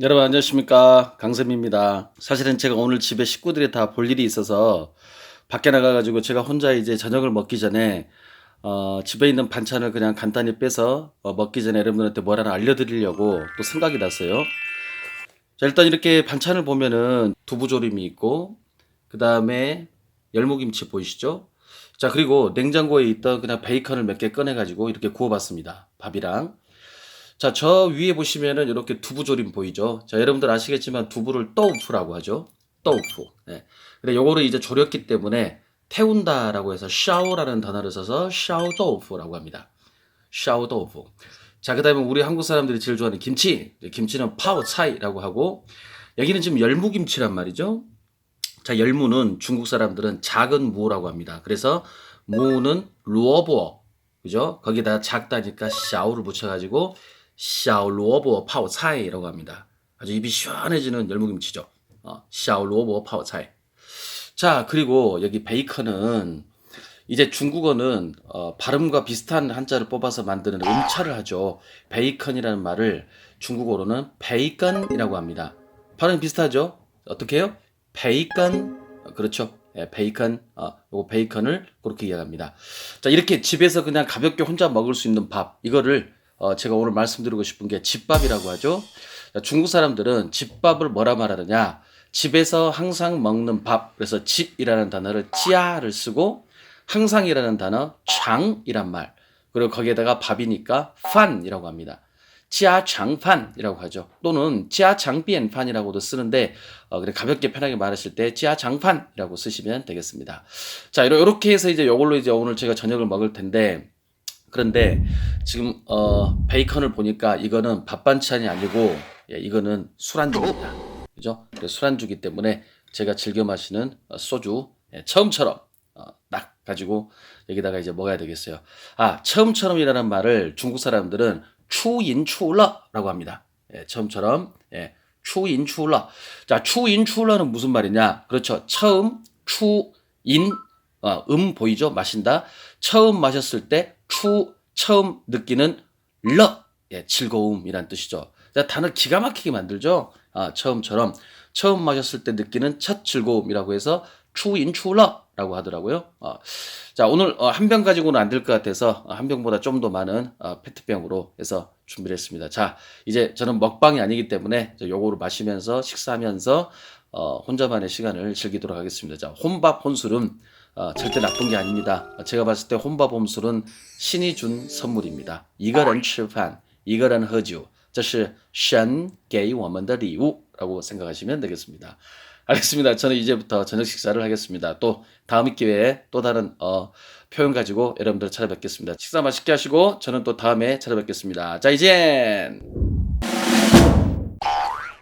여러분 안녕하십니까 강쌤입니다. 사실은 제가 오늘 집에 식구들이 다 볼 일이 있어서 밖에 나가가지고 제가 혼자 이제 저녁을 먹기 전에 어, 집에 있는 반찬을 그냥 간단히 빼서 어, 먹기 전에 여러분들한테 뭘 하나 알려드리려고 또 생각이 났어요. 자 일단 이렇게 반찬을 보면은 두부조림이 있고 그 다음에 열무김치 보이시죠? 자 그리고 냉장고에 있던 그냥 베이컨을 몇 개 꺼내가지고 이렇게 구워봤습니다. 밥이랑. 자, 저 위에 보시면은 이렇게 두부 조림 보이죠? 자, 여러분들 아시겠지만 두부를 떠우프라고 하죠. 떠우프. 네. 근데 요거를 이제 졸였기 때문에 태운다라고 해서 샤오라는 단어를 써서 샤오도우프라고 합니다. 샤오도우프. 자, 그다음에 우리 한국 사람들이 제일 좋아하는 김치. 네, 김치는 파오차이라고 하고 여기는 지금 열무김치란 말이죠. 자, 열무는 중국 사람들은 작은 무라고 합니다. 그래서 무는 루어보. 그죠? 거기다 작다니까 샤오를 붙여가지고 샤오루어보 파오차이라고 합니다. 아주 입이 시원해지는 열무김치죠. 어, 샤오루어보 파오차이. 자, 그리고 여기 베이컨은 이제 중국어는 어, 발음과 비슷한 한자를 뽑아서 만드는 음차를 하죠. 베이컨이라는 말을 중국어로는 베이컨이라고 합니다. 발음이 비슷하죠? 어떻게 해요? 베이컨. 어, 그렇죠. 예, 베이컨, 어, 요거 베이컨을 그렇게 이야기합니다. 자, 이렇게 집에서 그냥 가볍게 혼자 먹을 수 있는 밥, 이거를 어, 제가 오늘 말씀드리고 싶은 게 집밥이라고 하죠. 자, 중국 사람들은 집밥을 뭐라 말하느냐? 집에서 항상 먹는 밥. 그래서 집이라는 단어를 찌아를 쓰고 항상이라는 단어 장이란 말. 그리고 거기에다가 밥이니까 판이라고 합니다. 지하장판이라고 하죠. 또는 지하장비엔판이라고도 쓰는데 어, 그래 가볍게 편하게 말하실 때 지하장판이라고 쓰시면 되겠습니다. 자, 이렇게 해서 이제 요걸로 이제 오늘 제가 저녁을 먹을 텐데 그런데 지금 어 베이컨을 보니까 이거는 밥 반찬이 아니고 예, 이거는 술안주입니다. 그죠? 술안주기 때문에 제가 즐겨 마시는 어, 소주 예, 처음처럼 어, 딱 가지고 여기다가 이제 먹어야 되겠어요. 아 처음처럼이라는 말을 중국 사람들은 추인추러라고 합니다. 예, 처음처럼 예, 추인추러. 자 추인추러는 무슨 말이냐? 그렇죠. 처음 추인 어, 음 보이죠? 마신다. 처음 마셨을 때 추 처음 느끼는 러 예, 즐거움이란 뜻이죠. 자, 단어 기가 막히게 만들죠. 아, 처음처럼 처음 마셨을 때 느끼는 첫 즐거움이라고 해서 추인 추러라고 하더라고요. 어, 자, 오늘 어, 한병 가지고는 안 될 것 같아서 어, 한 병보다 좀 더 많은 어, 페트병으로 해서 준비를 했습니다. 자, 이제 저는 먹방이 아니기 때문에 저 요거를 마시면서 식사하면서 어, 혼자만의 시간을 즐기도록 하겠습니다. 자, 혼밥 혼술은 어, 절대 나쁜 게 아닙니다. 제가 봤을 때 혼밥 혼술은 신이 준 선물입니다. 이거는 吃饭, 이거는 喝酒, 这是神给我们的礼物라고 생각하시면 되겠습니다. 알겠습니다. 저는 이제부터 저녁 식사를 하겠습니다. 또 다음 기회에 또 다른 어, 표현 가지고 여러분들 찾아뵙겠습니다. 식사 맛있게 하시고 저는 또 다음에 찾아뵙겠습니다. 자, 이젠!